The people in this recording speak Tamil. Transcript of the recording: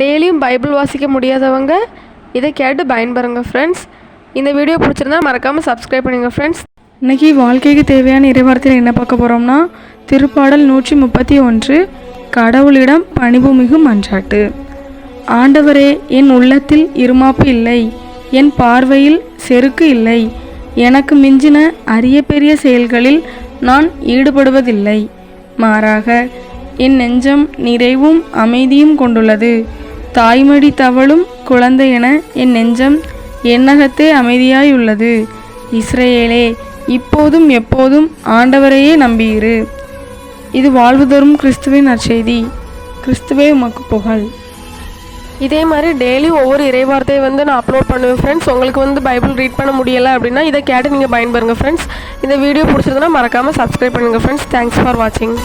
டெய்லியும் பைபிள் வாசிக்க முடியாதவங்க இதை கேட்டு பயன்பெறுங்க ஃப்ரெண்ட்ஸ் இந்த வீடியோ பிடிச்சிருந்தா மறக்காமல் சப்ஸ்கிரைப் பண்ணுங்கள் ஃப்ரெண்ட்ஸ் இன்றைக்கி வாழ்க்கைக்கு தேவையான இறைவார்த்தையில் என்ன பார்க்க போகிறோம்னா திருப்பாடல் நூற்றி முப்பத்தி ஒன்று கடவுளிடம் பணிவுமிகு மன்றாட்டு. ஆண்டவரே என் உள்ளத்தில் இருமாப்பு இல்லை என் பார்வையில் செருக்கு இல்லை எனக்கு மிஞ்சின அரிய பெரிய செயல்களில் நான் ஈடுபடுவதில்லை. மாறாக என் நெஞ்சம் நிறைவும் அமைதியும் கொண்டுள்ளது. தாய்மடி தவழும் என என் நெஞ்சம் எண்ணகத்தே அமைதியாயுள்ளது. இஸ்ரேலே இப்போதும் எப்போதும் ஆண்டவரையே நம்பியிரு. இது வாழ்வு தரும் கிறிஸ்துவின் நற்செய்தி. கிறிஸ்துவே உமக்கு புகழ். இதே மாதிரி டெய்லி ஒவ்வொரு இறைவார்த்தையை வந்து நான் அப்லோட் பண்ணுவேன் ஃப்ரெண்ட்ஸ் உங்களுக்கு வந்து பைபிள் ரீட் பண்ண முடியலை அப்படின்னா இதை கேட்டு நீங்கள் பயன்பெறுங்க ஃப்ரெண்ட்ஸ் இந்த வீடியோ பிடிச்சிருந்தனா மறக்காமல் சப்ஸ்கிரைப் பண்ணுங்கள் ஃப்ரெண்ட்ஸ் தேங்க்ஸ் ஃபார் வாட்சிங்